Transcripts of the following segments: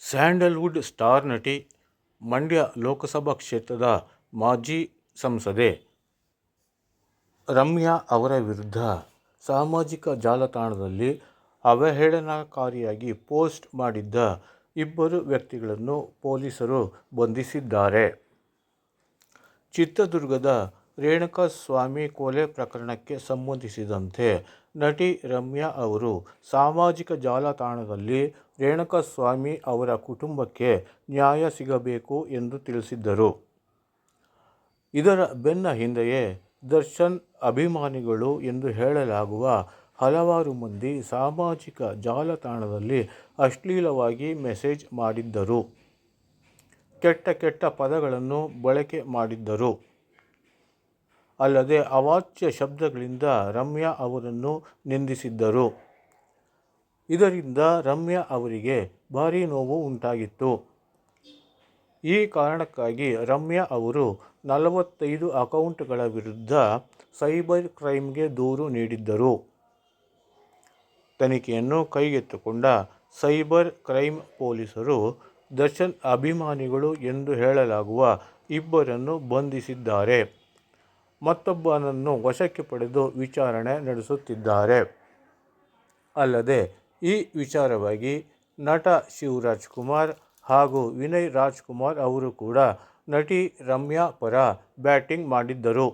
Sandalwood star ನಟಿ ಮಂಡ್ಯ ಲೋಕಸಭಾ ಕ್ಷೇತ್ರದ ಮಾಜಿ ಸಂಸದೆ ರಮ್ಯಾ ಅವರ ವಿರುದ್ಧ ಸಾಮಾಜಿಕ ಜಾಲತಾಣದಲ್ಲಿ ಅವಹೇಳನಕಾರಿಯಾಗಿ ಪೋಸ್ಟ್ ಮಾಡಿದ್ದ ಇಬ್ಬರು ವ್ಯಕ್ತಿಗಳನ್ನು ಪೊಲೀಸರು ಬಂಧಿಸಿದ್ದಾರೆ. ಚಿತ್ರದುರ್ಗದ ರೇಣುಕಾಸ್ವಾಮಿ ಕೊಲೆ ಪ್ರಕರಣಕ್ಕೆ ಸಂಬಂಧಿಸಿದಂತೆ ನಟಿ ರಮ್ಯಾ ಅವರು ಸಾಮಾಜಿಕ ಜಾಲತಾಣದಲ್ಲಿ ರೇಣುಕಾಸ್ವಾಮಿ ಅವರ ಕುಟುಂಬಕ್ಕೆ ನ್ಯಾಯ ಸಿಗಬೇಕು ಎಂದು ತಿಳಿಸಿದ್ದರು. ಇದರ ಬೆನ್ನ ಹಿಂದೆಯೇ ದರ್ಶನ್ ಅಭಿಮಾನಿಗಳು ಎಂದು ಹೇಳಲಾಗುವ ಹಲವಾರು ಮಂದಿ ಸಾಮಾಜಿಕ ಜಾಲತಾಣದಲ್ಲಿ ಅಶ್ಲೀಲವಾಗಿ ಮೆಸೇಜ್ ಮಾಡಿದ್ದರು. ಕೆಟ್ಟ ಕೆಟ್ಟ ಪದಗಳನ್ನು ಬಳಕೆ ಮಾಡಿದ್ದರು. ಅಲ್ಲದೆ ಅವಾಚ್ಯ ಶಬ್ದಗಳಿಂದ ರಮ್ಯಾ ಅವರನ್ನು ನಿಂದಿಸಿದ್ದರು. ಇದರಿಂದ ರಮ್ಯಾ ಅವರಿಗೆ ಭಾರೀ ನೋವು ಉಂಟಾಗಿತ್ತು. ಈ ಕಾರಣಕ್ಕಾಗಿ ರಮ್ಯಾ ಅವರು ನಲವತ್ತೈದು ಅಕೌಂಟ್ಗಳ ವಿರುದ್ಧ ಸೈಬರ್ ಕ್ರೈಮ್ಗೆ ದೂರು ನೀಡಿದ್ದರು. ತನಿಖೆಯನ್ನು ಕೈಗೆತ್ತಿಕೊಂಡ ಸೈಬರ್ ಕ್ರೈಮ್ ಪೊಲೀಸರು ದರ್ಶನ್ ಅಭಿಮಾನಿಗಳು ಎಂದು ಹೇಳಲಾಗುವ ಇಬ್ಬರನ್ನು ಬಂಧಿಸಿದ್ದಾರೆ. ಮತ್ತೊಬ್ಬನನ್ನು ವಶಕ್ಕೆ ಪಡೆದು ವಿಚಾರಣೆ ನಡೆಸುತ್ತಿದ್ದಾರೆ. ಅಲ್ಲದೆ ಈ ವಿಚಾರವಾಗಿ ನಟ ಶಿವರಾಜ್ ಕುಮಾರ್ ಹಾಗೂ ವಿನಯ್ ರಾಜ್ಕುಮಾರ್ ಅವರು ಕೂಡ ನಟಿ ರಮ್ಯಾ ಪರ ಬ್ಯಾಟಿಂಗ್ ಮಾಡಿದ್ದರು.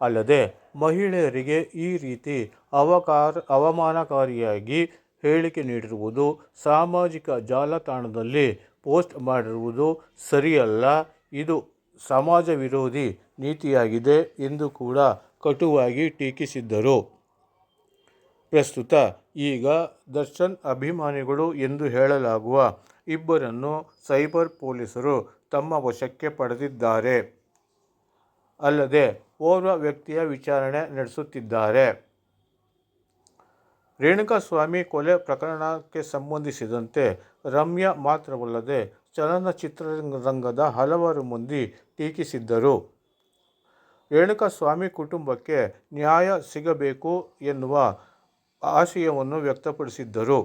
ಅಲ್ಲದೆ ಮಹಿಳೆಯರಿಗೆ ಈ ರೀತಿ ಅವಕಾರ ಅವಮಾನಕಾರಿಯಾಗಿ ಹೇಳಿಕೆ ನೀಡಿರುವುದು, ಸಾಮಾಜಿಕ ಜಾಲತಾಣದಲ್ಲಿ ಪೋಸ್ಟ್ ಮಾಡಿರುವುದು ಸರಿಯಲ್ಲ. ಇದು ಸಮಾಜ ವಿರೋಧಿ ನೀತಿಯಾಗಿದೆ ಎಂದು ಕೂಡ ಕಟುವಾಗಿ ಟೀಕಿಸಿದ್ದರು. ಪ್ರಸ್ತುತ ಈಗ ದರ್ಶನ್ ಅಭಿಮಾನಿಗಳು ಎಂದು ಹೇಳಲಾಗುವ ಇಬ್ಬರನ್ನು ಸೈಬರ್ ಪೊಲೀಸರು ತಮ್ಮ ವಶಕ್ಕೆ ಪಡೆದಿದ್ದಾರೆ. ಅಲ್ಲದೆ, ಓರ್ವ ವ್ಯಕ್ತಿಯ ವಿಚಾರಣೆ ನಡೆಸುತ್ತಿದ್ದಾರೆ. ರೇಣುಕಾಸ್ವಾಮಿ ಕೊಲೆ ಪ್ರಕರಣಕ್ಕೆ ಸಂಬಂಧಿಸಿದಂತೆ ರಮ್ಯಾ ಮಾತ್ರವಲ್ಲದೆ ಚಲನಚಿತ್ರರಂಗದ ಹಲವಾರು ಮಂದಿ ಟೀಕಿಸಿದ್ದರು. ರೇಣುಕಾಸ್ವಾಮಿ ಕುಟುಂಬಕ್ಕೆ ನ್ಯಾಯ ಸಿಗಬೇಕು ಎನ್ನುವ ಆಶಯವನ್ನು ವ್ಯಕ್ತಪಡಿಸಿದ್ದರು.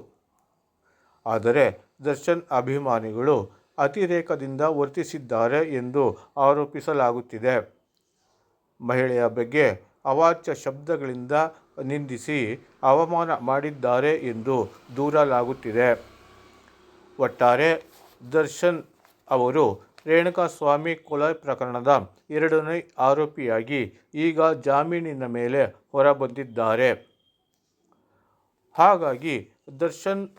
ಆದರೆ ದರ್ಶನ್ ಅಭಿಮಾನಿಗಳು ಅತಿರೇಕದಿಂದ ವರ್ತಿಸಿದ್ದಾರೆ ಎಂದು ಆರೋಪಿಸಲಾಗುತ್ತಿದೆ. ಮಹಿಳೆಯ ಬಗ್ಗೆ ಅವಾಚ್ಯ ಶಬ್ದಗಳಿಂದ ನಿಂದಿಸಿ ಅವಮಾನ ಮಾಡಿದ್ದಾರೆ ಎಂದು ದೂರಲಾಗುತ್ತಿದೆ. ಒಟ್ಟಾರೆ ದರ್ಶನ್ ಅವರು ರೇಣುಕಾಸ್ವಾಮಿ ಕೊಲೆ ಪ್ರಕರಣದ ಎರಡನೇ ಆರೋಪಿಯಾಗಿ ಈಗ ಜಾಮೀನಿನ ಮೇಲೆ ಹೊರಬಂದಿದ್ದಾರೆ. ಹಾಗಾಗಿ ದರ್ಶನ್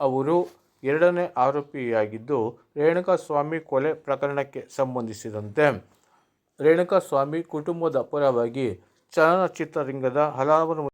ಅವರು ಎರಡನೇ ಆರೋಪಿಯಾಗಿದ್ದು, ರೇಣುಕಾಸ್ವಾಮಿ ಕೊಲೆ ಪ್ರಕರಣಕ್ಕೆ ಸಂಬಂಧಿಸಿದಂತೆ. ರೇಣುಕಾಸ್ವಾಮಿ ಕುಟುಂಬದ ಪರವಾಗಿ ಚಲನಚಿತ್ರರಂಗದ ಹಲವಾರು